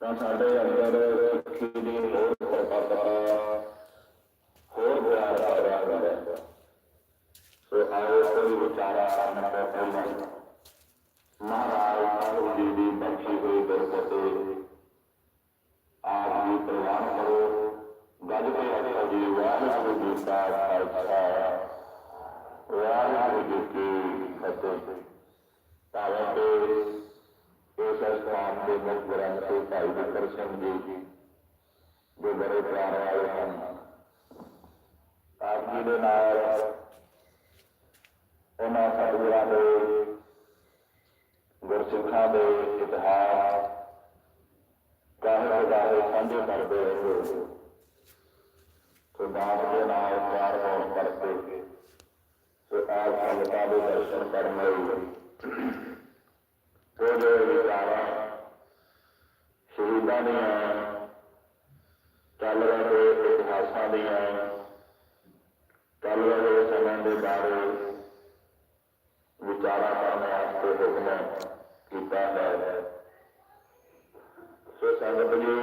ਤਾਂ ਸਾਡੇ ਅੰਦਰ ਸਿੱਖੀ ਦੀ ਹੋਰ ਸਰਪਤਾ ਹੋਰ ਪਿਆਰ ਪੈਦਾ ਹੁੰਦਾ ਹੈ ਸੋ ਆਓ ਕੋਈ ਵਿਚਾਰਾ ਕਰਨ ਤੋਂ ਪਹਿਲਾਂ ਮਹਾਰਾਜ ਸਾਹਿਬ ਜੀ ਦੀ ਬਖਸ਼ੀ ਹੋਈ ਬਰਕਤ ਆਪ ਜੀ ਪ੍ਰਵਾਨ ਕਰੋ ਗੱਜ ਕੇ ਆਖੋ ਜੀ ਵਾਹਿਗੁਰੂ ਜੀ ਕਾ ਖਾਲਸਾ ਵਾਹਿਗੁਰੂ ਜੀ ਕੀ ਫਤਿਹ ਭਾਵੇਂ ਕਿ ਇਸ ਸਥਾਨ ਦੇ ਮੁੱਖ ਗ੍ਰੰਥੀ ਭਾਈ ਵਿਕਰ ਸਿੰਘ ਜੀ, ਜੋ ਬੜੇ ਪਿਆਰ ਵਾਲੇ ਹਨ। ਆਪ ਜੀ ਦੇ ਨਾਲ ਉਹਨਾਂ ਸਤਿਗੁਰਾਂ ਦੇ, ਗੁਰਸਿੱਖਾਂ ਦੇ ਇਤਿਹਾਸ, ਕਾਹੇ ਕਾਹੇ ਸਾਂਝੇ ਕਰਦੇ ਰਹੇ ਸੋ ਬਾਪ ਦੇ ਨਾਲ ਪਿਆਰ ਹੋਣ ਕਰਦੇ ਸੋ। ਆਪ ਸੰਗਤਾਂ ਦੇ ਦਰਸ਼ਨ ਕਰਨ ਲਈ। ਉਹ ਜੋ ਵਿਚਾਰਾਂ ਸ਼ਹੀਦਾਂ ਦੀਆਂ ਚੱਲ ਰਹੇ ਇਤਿਹਾਸਾਂ ਦੀਆਂ ਚੱਲ ਰਹੇ ਸਮੇਂ ਦੇ ਬਾਰੇ ਵਿਚਾਰਾਂ ਕਰਨ ਵਾਸਤੇ ਹੁਕਮ ਕੀਤਾ ਹੈ। ਸੋ ਸੰਗਤ ਜੀ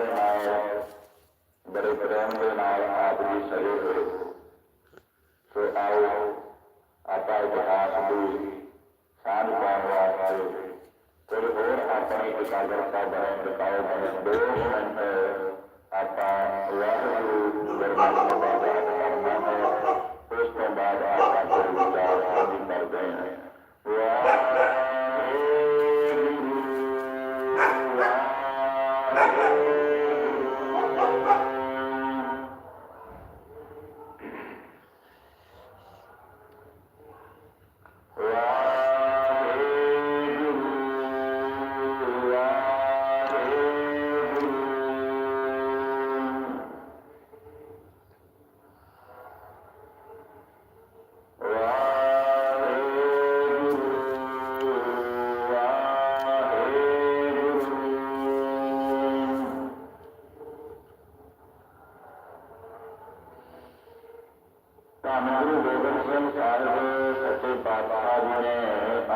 ਦੇ ਨਾਲ ਬੜੇ ਪ੍ਰੇਮ ਦੇ ਨਾਲ ਆਪ ਜੀ ਸਜੇ ਹੋਏ ਸੋ ਆਓ ਆਪਾਂ ਇਤਿਹਾਸ ਦੀ ਸਾਂਝ ਪਾਉਣ ਵਾਸਤੇ ਕੁਝ ਹੋਰ ਆਪਣੀ ਇਕਾਗਰਤਾ ਬਣੇ ਟਿਕਾਓ ਬਣੇ ਦੋ ਮਿੰਟ ਆਪਾਂ ਵਾਹਿਗੁਰੂ ਗੁਰਬਾਣੀ ਦਾ ਪਾਠ ਕਰਨਾ ਹੈ ਉਸ ਤੋਂ ਬਾਅਦ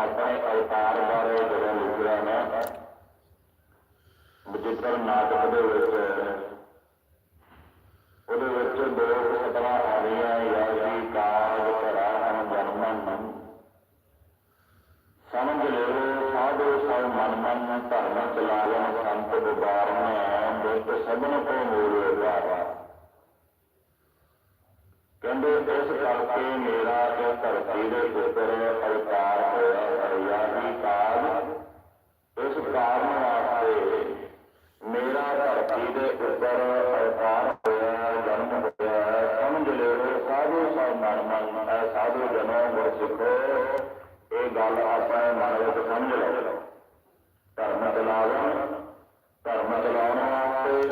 ਆਪਣੇ ਅਵਤਾਰ ਬਾਰੇ ਜਦੋਂ ਲਿਖਿਆ ਨਾ ਬਚਿੱਤਰ ਨਾਟਕ ਦੇ ਵਿੱਚ ਉਹਦੇ ਵਿੱਚ ਦੋ ਸਤਰਾਂ ਆ ਰਹੀਆਂ ਯਾਜੀ ਕਾਜ ਧਰਾ ਹਮ ਜਨਮਨ ਸਮਝ ਲਿਓ ਸਾਧੂ ਸਭ ਮਨ ਮਨ ਧਰਮ ਚਲਾਵਨ ਸੰਤ ਵਿਦਾਰਨ ਦੁੱਤ ਸਭਨ ਕੋ ਮੂਲ ਵਿਦਾਰਾ ਕਹਿੰਦੇ ਇਸ ਕਰਕੇ ਮੇਰਾ ਇਸ ਧਰਤੀ ਦੇ ਉੱਪਰ ਗੱਲ ਆਪਣੇ ਮਨ ਵਿੱਚ ਸਮਝ ਲਓ। ਧਰਮ ਚਲਾਵਣ ਧਰਮ ਚਲਾਉਣ ਵਾਸਤੇ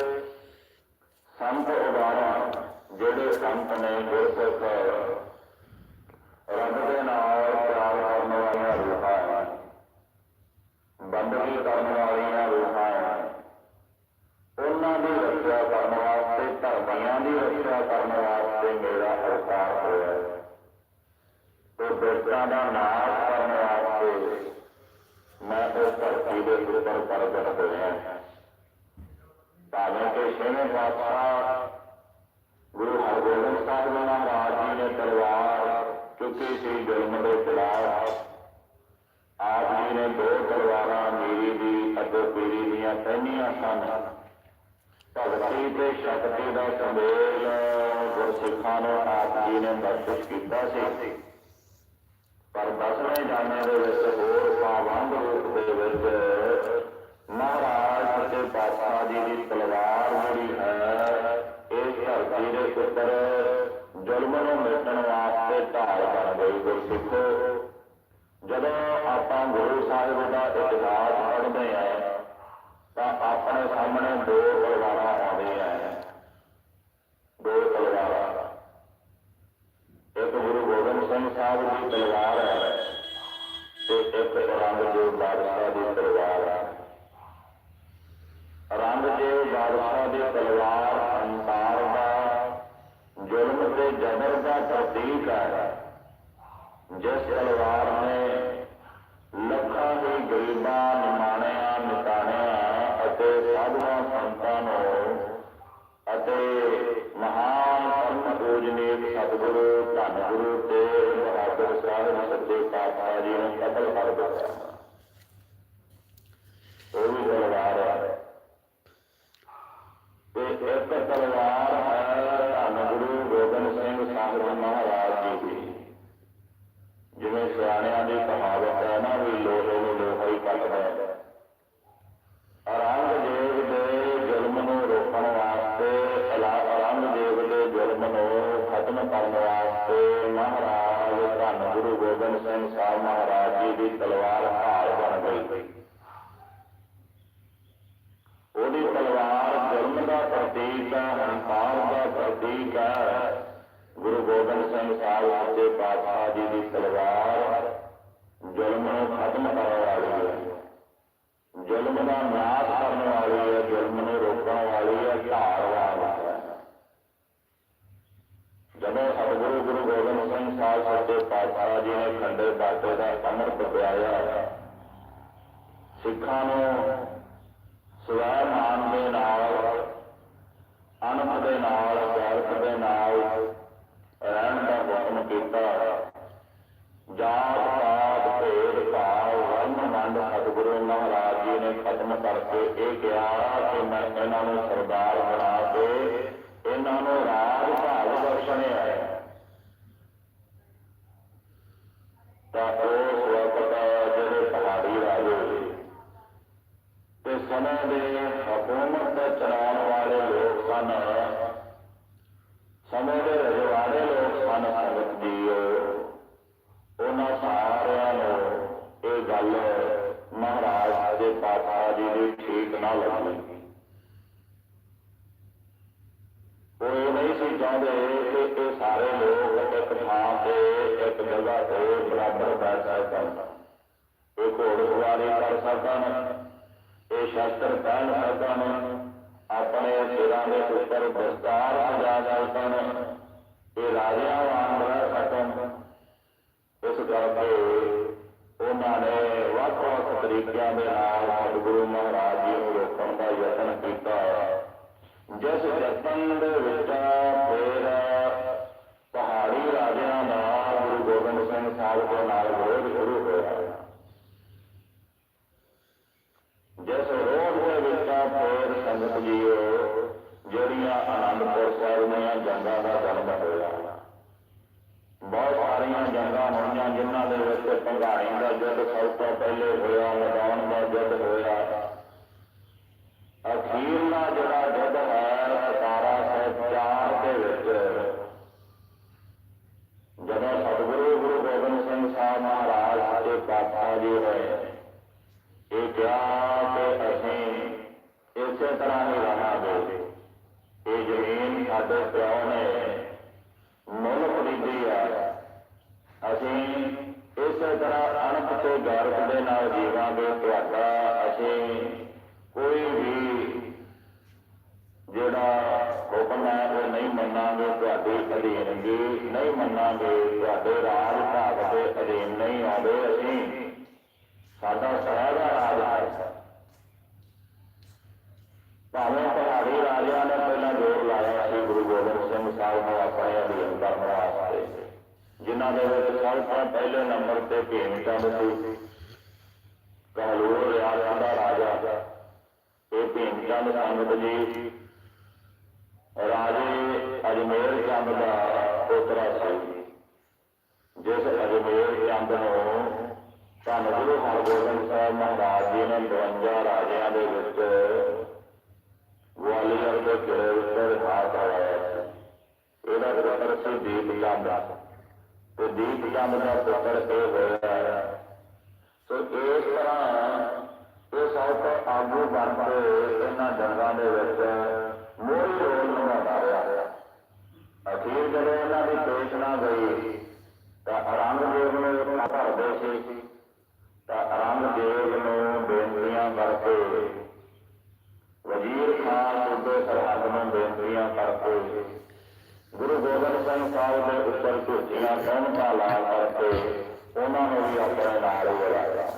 ਸੰਤ ਉਦਾਹਰਣ ਜਿਹੜੇ ਸੰਤ ਨੇ ਗੁਰਸਿੱਖ ਰੱਬ ਦੇ ਨਾਲ ਪਿਆਰ ਕਰਨ ਵਾਲੀਆਂ ਰੂਹਾਂ ਹਨ ਬੰਦਗੀ ਕਰਨ ਵਾਲੀਆਂ ਰੂਹਾਂ ਹਨ ਉਹਨਾਂ ਦੀ ਰੱਖਿਆ ਕਰਨ ਵਾਸਤੇ, ਧਰਮੀਆਂ ਦੀ ਰੱਖਿਆ ਕਰਨ ਵਾਸਤੇ ਮੇਰਾ ਅਵਤਾਰ ਹੋਇਆ। ਹੈ ਤੇ ਦਾ ਨਾਸ਼ ਕਰਨ ਵਾਸਤੇ ਮੈਂ ਇਸ ਧਰਤੀ ਦੇ ਉੱਪਰ ਪ੍ਰਗਟ ਹੋਇਆ ਭਾਵੇਂ ਕਿ ਛੇਵੇਂ ਪਾਤਸ਼ਾਹ ਗੁਰੂ ਹਰਗੋਬਿੰਦ ਸਾਹਿਬ ਮਹਾਰਾਜ ਜੀ ਨੇ ਤਲਵਾਰ ਚੁੱਕੀ ਸੀ ਜ਼ੁਲਮ ਦੇ ਖਿਲਾਫ, ਆਪ ਜੀ ਨੇ ਦੋ ਤਲਵਾਰਾਂ ਮੀਰੀ ਦੀ ਅਤੇ ਪੀਰੀ ਦੀਆਂ ਪਹਿਨੀਆਂ ਸਨ। ਭਗਤੀ ਤੇ ਸ਼ਕਤੀ ਦਾ ਸੰਦੇਸ਼ ਗੁਰਸਿੱਖਾਂ ਨੂੰ ਆਪ ਜੀ ਨੇ ਬਖਸ਼ਿਸ਼ ਕੀਤਾ ਸੀ। ਪਰ ਦਸਵੇਂ ਜਾਣੇ ਦੇ ਵਿੱਚ ਹੋਰ ਪਾਵੰਦ ਰੂਪ ਦੇ ਵਿੱਚ ਮਹਾਰਾਜ ਤੇ ਪਾਤਸ਼ਾਹ ਜੀ ਦੀ ਤਲਵਾਰ ਜਿਹੜੀ ਹੈ, ਇਹ ਧਰਤੀ ਦੇ ਉੱਪਰ ਜ਼ੁਲਮ ਨੂੰ ਮਿਟਣ ਵਾਸਤੇ ਢਾਲ ਬਣ ਗਈ ਗੁਰਸਿੱਖੋ। ਜਦੋਂ ਆਪਾਂ ਗੁਰੂ ਸਾਹਿਬ ਦਾ ਇਤਿਹਾਸ ਪੜ੍ਹਦੇ ਆ ਤਾਂ ਆਪਣੇ ਸਾਹਮਣੇ ਦੋ ਪਰਿਵਾਰਾਂ ਆਉਂਦੀਆਂ ਹੈ ਸਤਿਗੁਰੂ ਧੰਨ ਗੁਰੂ ਤੇ ਬਹਾਦਰ ਸਾਹਿਬ ਸੱਚੇ ਪਾਤਸ਼ਾਹ ਜੀ ਨੂੰ ਕਤਲ ਕਰ ਦਿੱਤਾ। ਤਲਵਾਰ ਹਾਰ ਬਣ ਗਈ। ਉਹਦੀ ਤਲਵਾਰ ਜ਼ੁਲਮ ਦਾ ਪ੍ਰਤੀਕ ਹੈ, ਹੰਕਾਰ ਦਾ ਪ੍ਰਤੀਕ ਹੈ। ਗੁਰੂ ਗੋਬਿੰਦ ਸਿੰਘ ਸਾਹਿਬ ਸੱਚੇ ਪਾਤਸ਼ਾਹ ਜੀ ਦੀ ਤਲਵਾਰ ਜ਼ੁਲਮ ਨੂੰ ਖਤਮ ਕਰਨ ਵਾਲੀ ਹੈ। ਜ਼ੁਲਮ ਦਾ ਨਾਸ਼ ਸਿੱਖਾਂ ਨੂੰ ਸਵੈ ਮਾਨ ਦੇ ਨਾਲ ਅਨੰਦ ਦੇ ਨਾਲ ਗੈਰਤ ਦੇ ਨਾਲ, ਰਹਿਣ ਦਾ ਹੁਕਮ ਕੀਤਾ ਜਾਤ, ਪਾਤ, ਭੇਦ, ਭਾਵ ਵਰਨ ਮੰਡ ਸਤਿਗੁਰੂ ਮਹਾਰਾਜ ਜੀ ਨੇ ਖਤਮ ਕਰਕੇ ਇਹ ਕਿਹਾ ਕਿ ਮੈਂ ਇਹਨਾਂ ਨੂੰ ਸਰਦਾਰ ਬਣਾ ਕੇ ਇਹਨਾਂ ਨੂੰ ਰਾਜ ਭਾਗ ਬਖਸ਼ਣੇ ਹੈ। ਤਾਂ ਦੀ ਨਾ ਲੱਗੀ। ਉਹ ਨਹੀਂ ਸੀ ਚਾਹੁੰਦੇ ਕਿ ਇਹ ਸਾਰੇ ਲੋਕ ਇੱਕ ਥਾਂ ਤੇ ਇੱਕ ਜਗ੍ਹਾ ਤੇ ਬਰਾਬਰ ਬੈਠ ਸਕਣ। ਇਹ ਘੋੜਸਵਾਰੀ ਕਰ ਸਕਣ, ਇਹ ਸ਼ਸਤਰ ਪਹਿਨ ਸਕਣ, ਆਪਣੇ ਸਿਰਾਂ ਦੇ ਉੱਪਰ ਦਸਤਾਰ ਸਜਾ ਸਕਣ, ਇਹ ਰਾਜਿਆਂ ਵਾਂਗ ਰਹਿ ਸਕਣ। ਇਸ ਕਰਕੇ ਉਹਨਾਂ ਨੇ ਵੱਖ-ਵੱਖ ਤਰੀਕਿਆਂ ਦੇ ਜਿਸ ਜਤਨ ਦੇ ਵਿੱਚ ਫਿਰ ਪਹਾੜੀ ਰਾਜਿਆਂ ਦਾ ਗੁਰੂ ਗੋਬਿੰਦ ਸਿੰਘ ਸਾਹਿਬ ਦੇ ਨਾਲ ਵਿਰੋਧ ਸ਼ੁਰੂ ਹੋਇਆ। ਜਿਸ ਰੋਧ ਦੇ ਵਿੱਚ ਫਿਰ ਸੰਗਤ ਜੀਓ, ਜਿਹੜੀਆਂ ਆਨੰਦਪੁਰ ਸਾਹਿਬ ਦੀਆਂ ਜੰਗਾਂ ਦਾ ਜਨਮ ਹੋਇਆ। ਬਹੁਤ ਸਾਰੀਆਂ ਜੰਗਾਂ ਹੋਈਆਂ, ਜਿਨ੍ਹਾਂ ਦੇ ਵਿੱਚ ਭੰਗਾਣੀ ਦਾ ਯੁੱਧ ਸਭ ਤੋਂ ਪਹਿਲੇ ਹੋਇਆ ਲਗਾਉਣ ਦਾ ਯੁੱਧ ਹੋਇਆ ਅਖੀਰਲਾ ਜਿਹੜਾ ਯੁੱਧ ਹੈ 1704 ਦੇ ਵਿੱਚ ਜਦੋਂ ਸਤਿਗੁਰੂ ਗੁਰੂ ਗੋਬਿੰਦ ਸਿੰਘ ਸਾਹਿਬ ਮਹਾਰਾਜ ਸੱਚੇ ਪਾਤਸ਼ਾਹ ਜੀ ਨੇ ਇਹ ਕਿਹਾ ਕਿ ਅਸੀਂ ਇਸੇ ਤਰ੍ਹਾਂ ਹੀ ਰਹਾਂਗੇ ਇਹ ਜ਼ਮੀਨ ਸਾਡੇ ਪਿਓ ਨੇ ਮੁੱਲ ਖਰੀਦੀ ਹੈ ਅਸੀਂ ਇਸੇ ਤਰ੍ਹਾਂ ਅਣਖ ਤੇ ਗੌਰਵ ਦੇ ਨਾਲ ਜੀਵਾਂਗੇ ਤੁਹਾਡਾ ਅਸੀਂ ਕੋਈ ਵੀ ਜਿਹੜਾ ਹੁਕਮ ਹੈ ਉਹ ਨਹੀਂ ਮੰਨਾਂਗੇ ਤੁਹਾਡੇ ਅਧੀਨਗੀ ਨਹੀਂ ਮੰਨਾਂਗੇ, ਤੁਹਾਡੇ ਰਾਜ ਭਾਗ ਦੇ ਅਧੀਨ ਨਹੀਂ ਆਉਂਦੇ ਅਸੀਂ। ਸਾਡਾ ਸਹਿਦਾ ਰਾਜ ਹੈ ਭਾਵੇਂ ਪਹਾੜੀ ਰਾਜਿਆਂ ਨੇ ਪਹਿਲਾਂ ਜ਼ੋਰ ਲਾਇਆ ਸੀ, ਗੁਰੂ ਗੋਬਿੰਦ ਸਿੰਘ ਸਾਹਿਬ ਨੂੰ ਆਪਣੇ ਅਧੀਨ ਕਰਨ ਵਾਸਤੇ। ਜਿਨ੍ਹਾਂ ਦੇ ਵਿੱਚ ਸਭ ਤੋਂ ਪਹਿਲੇ ਨੰਬਰ ਤੇ ਭੀਮ ਚੰਦ ਸੀ। ਕਹਲੂਰ ਰਿਆਸਤ ਦਾ ਰਾਜਾ। ਇਹ ਭੀਮ ਚੰਦ ਸੰਗਤ ਜੀ ਰਾਜੇ ਅਜਮੇਰ ਚੰਦ ਦਾ ਪੋਤਰਾ ਸੀ। ਜਿਸ ਅਜਮੇਰ ਚੰਦ ਨੂੰ ਧੰਨ ਗੁਰੂ ਹਰਗੋਬਿੰਦ ਸਾਹਿਬ ਮਹਾਰਾਜ ਜੀ ਨੇ 52 ਰਾਜਿਆਂ ਦੇ ਵਿੱਚ ਗਵਾਲੀਅਰ ਦੇ ਕਿਲੇ ਉੱਤੇ ਹਾਥ ਆਇਆ ਸੀ। ਇਹਦਾ ਪੁੱਤਰ ਸੀ ਦੀਪ ਚੰਦ। ਤੇ ਦੀਪ ਚੰਦ ਦਾ ਪੁੱਤਰ ਇਹ ਹੋਇਆ ਸੋ ਇਸ ਤਰ੍ਹਾਂ ਇਹ ਸਭ ਤੋਂ ਆਗੂ ਬਣ ਕੇ ਇਹਨਾਂ ਜੰਗਾਂ ਦੇ ਵਿੱਚ ਮੋਹਰੀ ਰੋਲ ਨਿਭਾਉਂਦਾ ਰਿਹਾ ਅਖੀਰ ਜਦੋਂ ਇਹਨਾਂ ਦੀ ਪੇਸ਼ਣਾ ਗਈ ਤਾਂ ਔਰੰਗਜ਼ੇਬ ਨੂੰ ਇਹ ਭਰਦੇ ਸੀ ਤਾਂ ਔਰੰਗਜ਼ੇਬ ਨੂੰ ਬੇਨਤੀਆਂ ਕਰਕੇ ਵਜ਼ੀਰ ਖਾਨ ਸੂਬੇ ਸਰਹੱਦ ਨੂੰ ਬੇਨਤੀਆਂ ਕਰਕੇ ਗੁਰੂ ਗੋਬਿੰਦ ਸਿੰਘ ਸਾਹਿਬ ਦੇ ਉੱਪਰ ਝੂਠੀਆਂ ਕਹਿਣਾਂ ਲਾ ਕਰਕੇ ਉਹਨਾਂ ਨੂੰ ਵੀ ਆਪਣੇ ਨਾਲ ਹੀ ਲਿਆਇਆ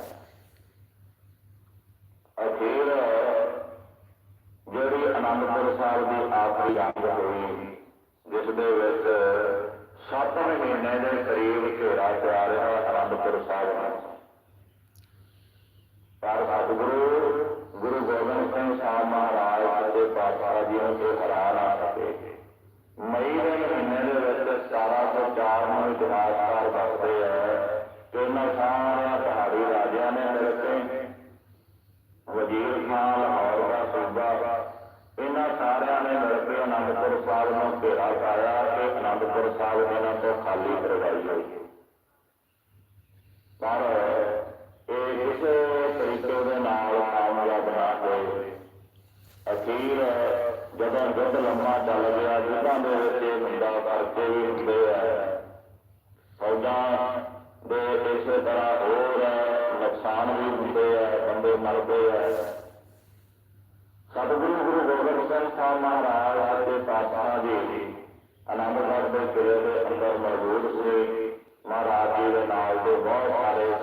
ਅਖੀਰ ਜਿਹੜੀ ਅਨੰਦਪੁਰ ਸਾਹਿਬ ਦੀ ਆਖਰੀ ਜੰਗ ਹੋਈ। ਜਿਸ ਦੇ ਵਿੱਚ ਸੱਤ ਮਹੀਨੇ ਦੇ ਕਰੀਬ ਘੇਰਾ ਪਿਆ ਰਿਹਾ ਅਨੰਦਪੁਰ ਸਾਹਿਬ ਨੂੰ ਪਰ ਸਤਿਗੁਰੂ, ਗੁਰੂ ਗੋਬਿੰਦ ਸਿੰਘ ਸਾਹਿਬ ਮਹਾਰਾਜ ਦੇ ਪਾਤਸ਼ਾਹ ਜੀ ਨੂੰ ਹਰਾ ਨਾ ਸਕੇ ਮਈ ਦੇ ਮਹੀਨੇ ਦੇ ਵਿੱਚ 1704 ਨੂੰ ਘੇਰਾ ਕਿ ਅਨੰਦਪੁਰ ਸਾਹਿਬ ਇਹਨਾਂ ਤੋਂ ਖਾਲੀ ਕਰਵਾਈ ਹੋਈ। ਪਰ ਇਹ ਕਿਸੇ ਤਰੀਕੇ ਦੇ ਨਾਲ ਕਾਮਯਾਬ ਨਾ ਹੋਏ ਅਖੀਰ ਜਦੋਂ ਜੁੱਧ ਲੰਮਾ ਚੱਲ ਗਿਆ ਜਿਹਨਾਂ ਦੇ ਵਿੱਚ ਇਹ ਹੁੰਦਾ ਕਰਕੇ ਵੀ ਹੁੰਦੇ ਆ। ਫੌਜਾਂ ਦੇ ਇਸੇ ਤਰ੍ਹਾਂ ਹੋਰ ਨੁਕਸਾਨ ਵੀ ਹੁੰਦੇ ਆ, ਬੰਦੇ ਮਰਦੇ ਆ। ਸਤਿਗੁਰੂ ਗੁਰੂ ਗੋਬਿੰਦ ਸਿੰਘ ਸਾਹਿਬ ਮਹਾਰਾਜ ਦੇ ਪਾਤਸ਼ਾਹ ਜੀ ਅਨੰਦਗੜ੍ਹ ਦੇ ਕਿਲੇ ਦੇ ਅੰਦਰ ਮੌਜੂਦ ਸੀ। ਮਹਾਰਾਜ ਜੀ ਦੇ ਨਾਲ ਦੇ ਬਹੁਤ ਸਾਰੇ